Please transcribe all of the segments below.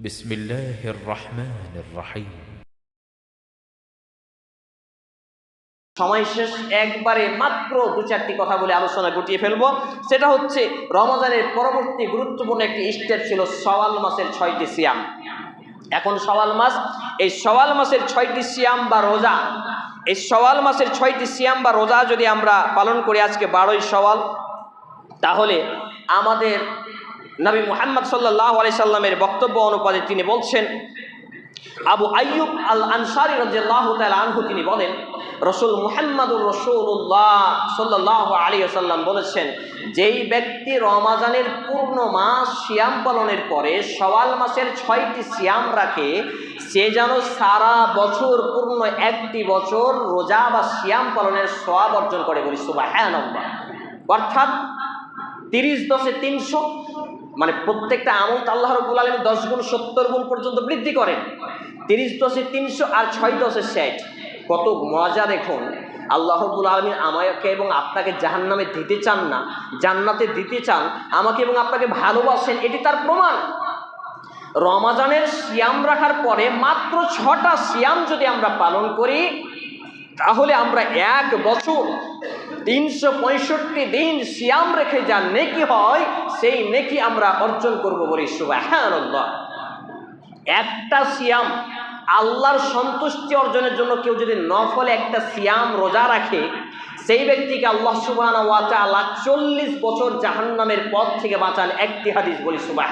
بسم الله الرحمن الرحيم সময় শেষ একবারে মাত্র দু চারটি কথা বলে আলোচনা গুটিয়ে ফেলবো সেটা হচ্ছে রমজানের পরবর্তী গুরুত্বপূর্ণ একটি স্টেপ ছিল সওয়াল মাসের ছয়টি সিয়াম এখন সওয়াল মাস এই সওয়াল মাসের ছয়টি সিয়াম বা রোজা এই সওয়াল মাসের ছয়টি সিয়াম বা রোজা যদি আমরা পালন করি আজকে বারোই সওয়াল তাহলে আমাদের নবী মুহাম্মদ সাল্লাহ আলি সাল্লামের বক্তব্য অনুপাতে তিনি বলছেন, আবু আইয়ুব আল আনসারি তাআলা আনহু তিনি বলেন, রসুল মুহাম্মাদুর রসুল্লাহ সাল্লাহ আলী আসাল্লাম বলেছেন, যেই ব্যক্তি রমাজানের পূর্ণ মাস সিয়াম পালনের পরে সওয়াল মাসের ছয়টি সিয়াম রাখে, সে যেন সারা বছর পূর্ণ একটি বছর রোজা বা সিয়াম পালনের সোয়াব অর্জন করে বলি সুবাহ অর্থাৎ তিরিশ দশে তিনশো প্রত্যেকটা আমল তো আল্লাহ রবুল আলমী দশ গুণ সত্তর গুণ পর্যন্ত বৃদ্ধি করেন। তিরিশ দশে তিনশো আর ছয় দশে ষাট। কত মজা দেখুন। আল্লাহ রবুল আলমী আমাকে এবং আপনাকে জাহান নামে দিতে চান না, জান্নাতে দিতে চান, আমাকে এবং আপনাকে ভালোবাসেন, এটি তার প্রমাণ। রমাজানের সিয়াম রাখার পরে মাত্র ছটা সিয়াম যদি আমরা পালন করি, তাহলে আমরা এক বছর তিনশো পঁয়ষট্টি দিন সিয়াম রেখে যা নেকি হয়, সেই নেকি আমরা অর্জন করব বলি সুবাহ একটা সিয়াম আল্লাহর সন্তুষ্টি অর্জনের জন্য কেউ যদি নফলে একটা সিয়াম রোজা রাখে, সেই ব্যক্তিকে আল্লাহ সুবাহ ওয়াতালা চল্লিশ বছর জাহান্নামের পথ থেকে বাঁচান একটি হাদিস বলি সুবাহ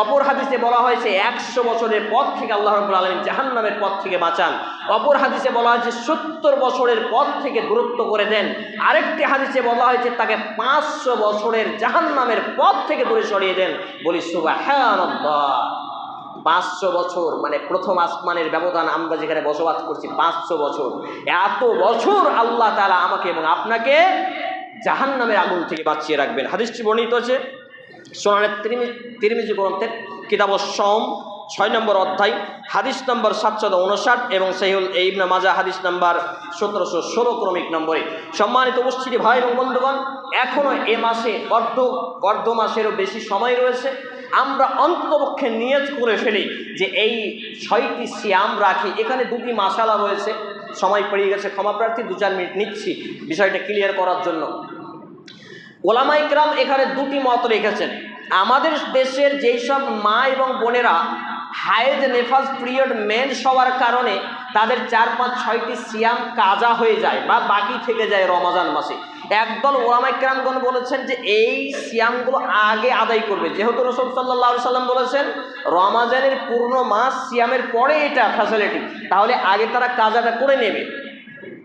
অপর হাদিসে বলা হয়েছে, একশো বছরের পথ থেকে আল্লাহ রবুল আলমিন জাহান্নামের পথ থেকে বাঁচান। অপর হাদিসে বলা হয়েছে, সত্তর বছরের পথ থেকে দূরত্ব করে দেন। আরেকটি হাদিসে বলা হয়েছে, তাকে পাঁচশো বছরের জাহান্নামের পথ থেকে দূরে সরিয়ে দেন। বলি সুবাহ পাঁচশো বছর মানে প্রথম আসমানের ব্যবধান আমরা যেখানে বসবাস করছি, পাঁচশো বছর। এত বছর আল্লাহ তালা আমাকে এবং আপনাকে জাহান নামের আগুন থেকে বাঁচিয়ে রাখবেন। হাদিসটি বর্ণিত আছে তিরিমি, তিরিমিজি গ্রন্থের কিতাব সম, ছয় নম্বর অধ্যায়, হাদিস নম্বর সাতশত উনষাট এবং সেহুল ইবনা মাজা হাদিস নম্বর সতেরোশো ষোলো ক্রমিক নম্বরে। সম্মানিত উপস্থিতি ভাই এবং বন্ধুগণ এখনও এ মাসে অর্ধ অর্ধ মাসেরও বেশি সময় রয়েছে। আমরা অন্তপক্ষে নিয়ত করে ফেলি যে এই ছয়টি সিয়াম রাখি। এখানে দুটি মাসালা রয়েছে। সময় পেরিয়ে গেছে, ক্ষমা প্রার্থী, দু চার মিনিট নিচ্ছি বিষয়টা ক্লিয়ার করার জন্য। ওলামাইকরাম এখানে দুটি মত রেখেছেন। আমাদের দেশের যেই সব মা এবং বোনেরা হায়েজ, নেফাজ পিরিয়ড মেন হওয়ার কারণে তাদের চার, পাঁচ, ছয়টি সিয়াম কাজা হয়ে যায় বা বাকি থেকে যায় রমাজান মাসে। একদল ওলামাইকরামগণ বলেছেন যে এই সিয়ামগুলো আগে আদায় করবে। যেহেতু রসুল সাল্লাহ সাল্লাম বলেছেন, রমাজানের পূর্ণ মাস সিয়ামের পরে এটা ফ্যাসিলিটি তাহলে আগে তারা কাজাটা করে নেবে।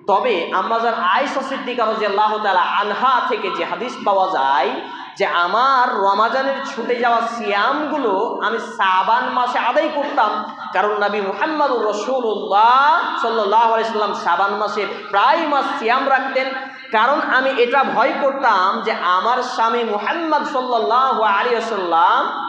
তবে আমাজার আয়সা সিদ্দিকা রাজি আল্লাহ তালা আনহা থেকে যে হাদিস পাওয়া যায় যে আমার রমাজানের ছুটে যাওয়া সিয়ামগুলো আমি সাবান মাসে আদায় করতাম। কারণ নবী মুহাম্মদ রসুল্লাহ সাল্লাহ আলাইসাল্লাম সাবান মাসে প্রায় মাস সিয়াম রাখতেন। কারণ আমি এটা ভয় করতাম যে আমার স্বামী মুহাম্মদ সাল্লাহ আলী আসাল্লাম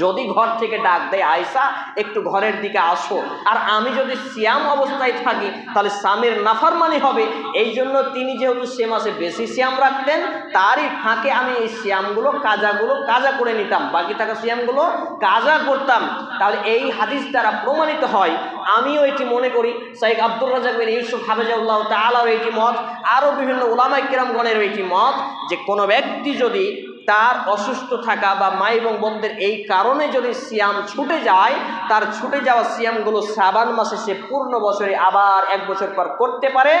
যদি ঘর থেকে ডাক দেয় আয়সা একটু ঘরের দিকে আসো। আর আমি যদি সিয়াম অবস্থায় থাকি, তাহলে স্বামীর নাফারমানি হবে। এই জন্য তিনি যেহেতু সে মাসে বেশি সিয়াম রাখতেন, তারই ফাঁকে আমি এই সিয়ামগুলো, কাজাগুলো কাজা করে নিতাম। বাকি থাকা সিয়ামগুলো কাজা করতাম। তাহলে এই হাদিস দ্বারা প্রমাণিত হয়, আমিও এটি মনে করি। সাইক আব্দুর রাজাক বিন ইউসুফ হাফেজাউল্লাহ তালার এটি মত, আরও বিভিন্ন ওলামাই কিরামগণের এটি মত যে কোনো ব্যক্তি যদি তার অসুস্থ থাকা বা মা এবং বোনদের এই কারণে যদি সিয়াম ছুটে যায়, তার ছুটে যাওয়া সিয়ামগুলো শ্রাবান মাসে সে পূর্ণ বছরে আবার এক বছর পর করতে পারে।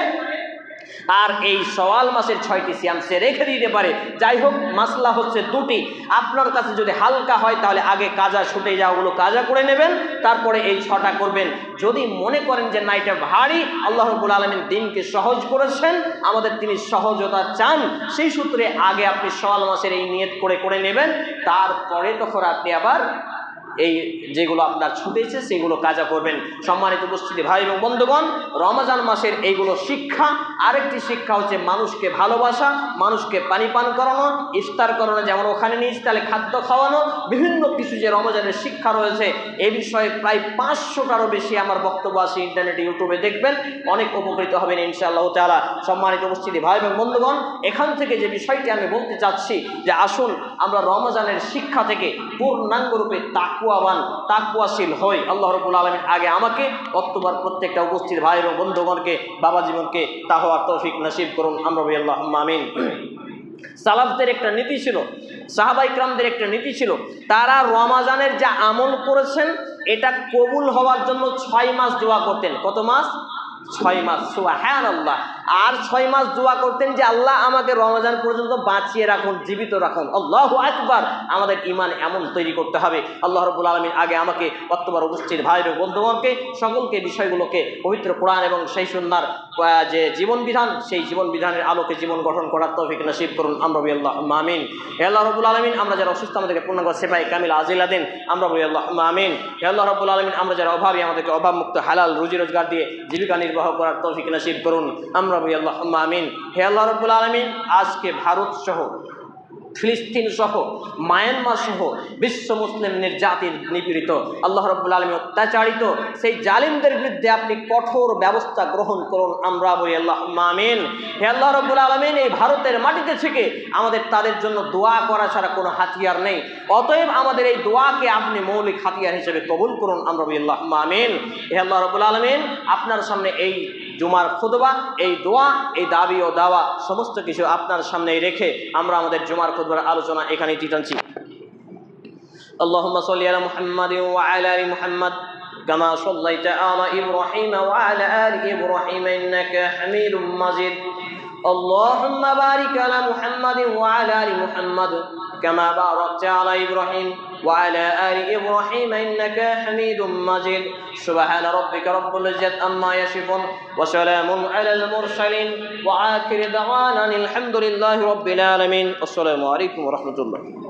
আর এই সওয়াল মাসের ছয়টি সিয়াম সে রেখে দিতে পারে। যাই হোক, মাসলা হচ্ছে দুটি। আপনার কাছে যদি হালকা হয়, তাহলে আগে কাজা ছুটে যাওয়াগুলো কাজা করে নেবেন, তারপরে এই ছটা করবেন। যদি মনে করেন যে না, এটা ভারী, আল্লাহ রবুল আলমিন দিনকে সহজ করেছেন, আমাদের তিনি সহজতা চান, সেই সূত্রে আগে আপনি সওয়াল মাসের এই নিয়ত করে করে নেবেন। তারপরে তখন আপনি আবার এই যেগুলো আপনার ছুটেছে সেগুলো কাজা করবেন। সম্মানিত উপস্থিতি, ভাই এবং বন্ধুগণ, রমজান মাসের এইগুলো শিক্ষা, আরেকটি শিক্ষা হচ্ছে মানুষকে ভালোবাসা, মানুষকে পানি পান করানো, ইফতার করানো, যেমন ওখানে নিয়েছি তাহলে খাদ্য খাওয়ানো, বিভিন্ন কিছু যে রমজানের শিক্ষা রয়েছে, এ বিষয়ে প্রায় পাঁচশোটারও বেশি আমার বক্তব্য আছে ইন্টারনেটে, ইউটিউবে দেখবেন, অনেক উপকৃত হবেন ইনশাআল্লাহ তালা সম্মানিত উপস্থিতি, ভাই এবং বন্ধুগণ, এখান থেকে যে বিষয়টি আমি বলতে চাচ্ছি, যে আসুন আমরা রমজানের শিক্ষা থেকে পূর্ণাঙ্গরূপে তাকু তাকুয়াবান তাকুয়াশীল হই। আল্লাহ রবুল আলমিন আগে আমাকে, অক্টোবর প্রত্যেকটা উপস্থিত ভাই এবং বন্ধুগণকে, বাবা জীবনকে তা হওয়ার তৌফিক নসিব করুন। আমরা আল্লাহ আমিন। সালাফদের একটা নীতি ছিল সাহাবা ইকরামদের একটা নীতি ছিল, তারা রমাজানের যা আমল করেছেন, এটা কবুল হওয়ার জন্য ছয় মাস দোয়া করতেন। কত মাস? ছয় মাস। হ্যাঁ আল্লাহ আর ছয় মাস দোয়া করতেন যে আল্লাহ আমাকে রমজান পর্যন্ত বাঁচিয়ে রাখুন, জীবিত রাখুন। আল্লাহ একবার আমাদের ইমান এমন তৈরি করতে হবে। আল্লাহ রবুল আলমিন আগে আমাকে বর্তমান উপস্থিত ভাই এবং বন্ধুগণকে, সকলকে বিষয়গুলোকে পবিত্র কোরআন এবং সেই সুন্দর যে জীবন বিধান, সেই জীবন বিধানের আলোকে জীবন গঠন করার তৌফিক নসিব করুন। আমরা বলি আল্লাহ, আমিন। হে আল্লাহ রবুল আলমিন, আমরা যারা অসুস্থ, আমাদেরকে পূর্ণাঙ্গ সেপাই কামিল আজিলা দিন, আমরা বলি আল্লাহ, আমিন। হে আল্লাহ রবুল আলমিন, আমরা যারা অভাবী, আমাদেরকে অভাবমুক্ত, হালাল রুজি রোজগার দিয়ে জীবিকা নির্বাহ করার তৌফিক নসিব করুন। আমরা বলি আল্লাহ আমিন। হে আল্লাহ আলমিন, আজকে ভারত সহ, ফিলিস্তিন সহ, মায়ানমার সহ, বিশ্ব মুসলিম নির্যাতিত, নিপীড়িত, আল্লাহ রব্বুল আলমী অত্যাচারিত, সেই জালিমদের বিরুদ্ধে আপনি কঠোর ব্যবস্থা গ্রহণ করুন, আমরা বলি আল্লাহ আমিন। হে আল্লাহ রব্বুল আলমিন, এই ভারতের মাটিতে থেকে আমাদের তাদের জন্য দোয়া করা ছাড়া কোনো হাতিয়ার নেই। অতএব আমাদের এই দোয়াকে আপনি মৌলিক হাতিয়ার হিসেবে কবুল করুন, আমরা বলি আল্লাহ আমিন। হে আল্লাহ রব্বুল আলমিন, আপনার সামনে এই জুমার খুদবা এই দোয়া এই দাবি ও দাওয়া সমস্ত কিছু আপনার সামনেই রেখে আমরা আমাদের জুমার খুদবার আলোচনা এখানেই টিটানছি اللهم صل على محمد وعلى ال محمد كما صليت على ابراهيم وعلى ال ابراهيم انك حميد مجيد اللهم بارك على محمد وعلى آل محمد كما باركت على إبراهيم وعلى آل إبراهيم إنك حميد مجيد. سبحان ربك رب العزة عما يصفون وسلام على المرسلين وآخر دعوانا الحمد لله رب العالمين. السلام عليكم ورحمة الله.